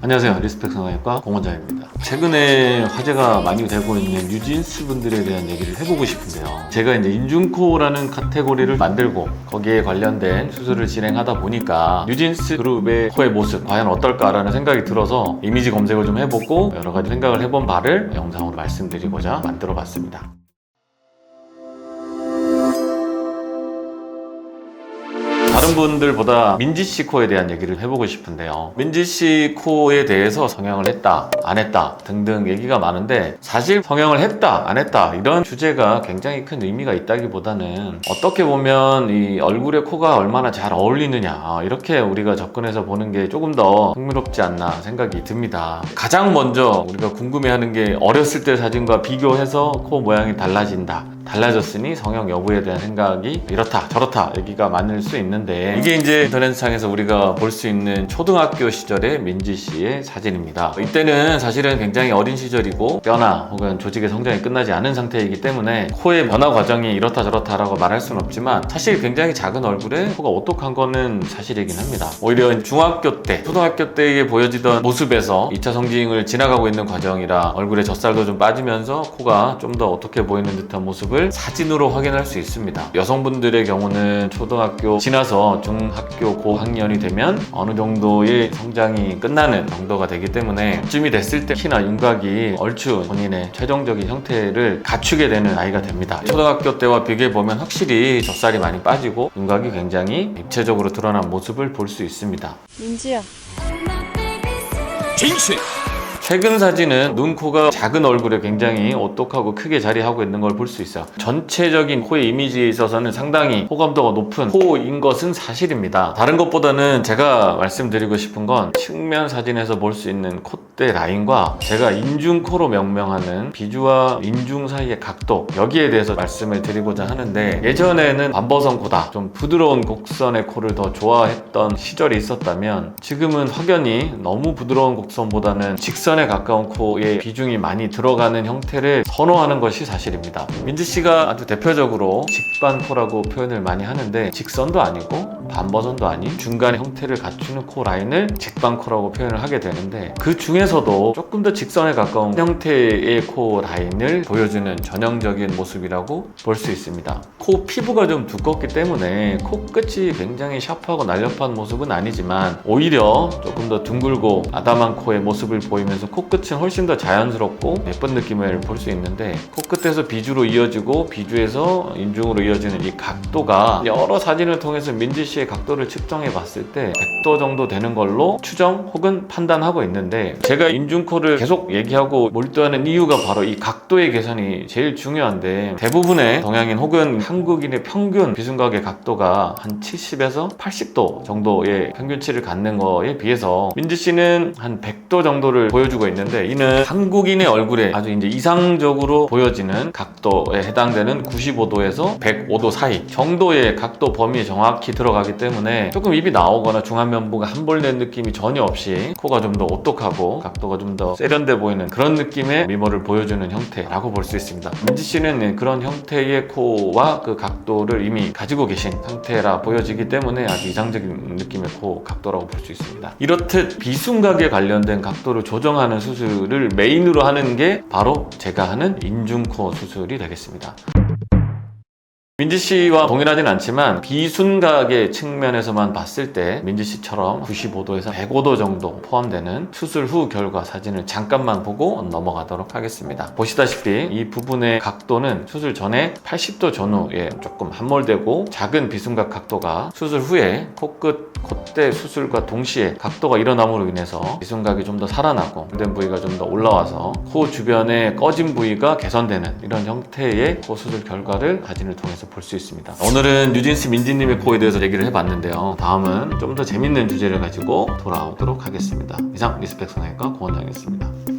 안녕하세요. 리스펙 성형외과 공원장입니다. 최근에 화제가 많이 되고 있는 뉴진스 분들에 대한 얘기를 해보고 싶은데요. 제가 이제 인중코라는 카테고리를 만들고 거기에 관련된 수술을 진행하다 보니까 뉴진스 그룹의 코의 모습 과연 어떨까라는 생각이 들어서 이미지 검색을 좀 해보고 여러 가지 생각을 해본 바를 영상으로 말씀드리고자 만들어 봤습니다. 다른 분들보다 민지 씨 코에 대한 얘기를 해보고 싶은데요. 민지 씨 코에 대해서 성형을 했다, 안 했다 등등 얘기가 많은데 사실 성형을 했다, 안 했다 이런 주제가 굉장히 큰 의미가 있다기보다는 어떻게 보면 이 얼굴에 코가 얼마나 잘 어울리느냐 이렇게 우리가 접근해서 보는 게 조금 더 흥미롭지 않나 생각이 듭니다. 가장 먼저 우리가 궁금해하는 게 어렸을 때 사진과 비교해서 코 모양이 달라진다. 달라졌으니 성형 여부에 대한 생각이 이렇다 저렇다 얘기가 많을 수 있는데 이게 이제 인터넷상에서 우리가 볼 수 있는 초등학교 시절의 민지 씨의 사진입니다. 이때는 사실은 굉장히 어린 시절이고 뼈나 혹은 조직의 성장이 끝나지 않은 상태이기 때문에 코의 변화 과정이 이렇다 저렇다라고 말할 수는 없지만 사실 굉장히 작은 얼굴에 코가 오똑한 거는 사실이긴 합니다. 오히려 중학교 때, 초등학교 때에 보여지던 모습에서 2차 성징을 지나가고 있는 과정이라 얼굴에 젖살도 좀 빠지면서 코가 좀 더 어떻게 보이는 듯한 모습을 사진으로 확인할 수 있습니다. 여성분들의 경우는 초등학교 지나서 중학교 고학년이 되면 어느 정도의 성장이 끝나는 정도가 되기 때문에 쯤이 됐을 때 키나 윤곽이 얼추 본인의 최종적인 형태를 갖추게 되는 나이가 됩니다. 초등학교 때와 비교해 보면 확실히 젖살이 많이 빠지고 윤곽이 굉장히 입체적으로 드러난 모습을 볼 수 있습니다. 민지야. 진실 최근 사진은 눈, 코가 작은 얼굴에 굉장히 오똑하고 크게 자리하고 있는 걸 볼 수 있어요. 전체적인 코의 이미지에 있어서는 상당히 호감도가 높은 코인 것은 사실입니다. 다른 것보다는 제가 말씀드리고 싶은 건 측면 사진에서 볼 수 있는 콧대 라인과 제가 인중코로 명명하는 비주와 인중 사이의 각도 여기에 대해서 말씀을 드리고자 하는데 예전에는 반버선 코다 좀 부드러운 곡선의 코를 더 좋아했던 시절이 있었다면 지금은 확연히 너무 부드러운 곡선보다는 직선 에 가까운 코의 비중이 많이 들어가는 형태를 선호하는 것이 사실입니다. 민지 씨가 아주 대표적으로 직반코라고 표현을 많이 하는데 직선도 아니고 반버선도 아닌 중간의 형태를 갖추는 코 라인을 직반코라고 표현을 하게 되는데 그 중에서도 조금 더 직선에 가까운 형태의 코 라인을 보여주는 전형적인 모습이라고 볼 수 있습니다. 코 피부가 좀 두껍기 때문에 코 끝이 굉장히 샤프하고 날렵한 모습은 아니지만 오히려 조금 더 둥글고 아담한 코의 모습을 보이면서 코끝은 훨씬 더 자연스럽고 예쁜 느낌을 볼 수 있는데 코끝에서 비주로 이어지고 비주에서 인중으로 이어지는 이 각도가 여러 사진을 통해서 민지 씨의 각도를 측정해 봤을 때 100도 정도 되는 걸로 추정 혹은 판단하고 있는데 제가 인중코를 계속 얘기하고 몰두하는 이유가 바로 이 각도의 개선이 제일 중요한데 대부분의 동양인 혹은 한국인의 평균 비순각의 각도가 한 70에서 80도 정도의 평균치를 갖는 거에 비해서 민지 씨는 한 100도 정도를 보여주고 있는데 이는 한국인의 얼굴에 아주 이제 이상적으로 보여지는 각도에 해당되는 95도에서 105도 사이 정도의 각도 범위에 정확히 들어가기 때문에 조금 입이 나오거나 중안면부가 한볼낸 느낌이 전혀 없이 코가 좀 더 오똑하고 각도가 좀 더 세련돼 보이는 그런 느낌의 미모를 보여주는 형태라고 볼 수 있습니다. 민지 씨는 그런 형태의 코와 그 각도를 이미 가지고 계신 상태라 보여지기 때문에 아주 이상적인 느낌의 코 각도라고 볼 수 있습니다. 이렇듯 비순각에 관련된 각도를 조정하는 수술을 메인으로 하는 게 바로 제가 하는 인중코 수술이 되겠습니다. 민지 씨와 동일하진 않지만 비순각의 측면에서만 봤을 때 민지 씨처럼 95도에서 105도 정도 포함되는 수술 후 결과 사진을 잠깐만 보고 넘어가도록 하겠습니다. 보시다시피 이 부분의 각도는 수술 전에 80도 전후에 조금 함몰되고 작은 비순각 각도가 수술 후에 코끝, 콧대 수술과 동시에 각도가 일어남으로 인해서 비순각이 좀 더 살아나고 된 부위가 좀 더 올라와서 코 주변에 꺼진 부위가 개선되는 이런 형태의 코 수술 결과를 사진을 통해서 볼 수 있습니다. 오늘은 뉴진스 민지님의 코에 대해서 얘기를 해봤는데요. 다음은 좀 더 재밌는 주제를 가지고 돌아오도록 하겠습니다. 이상 리스펙 성형외과 고원장이었습니다.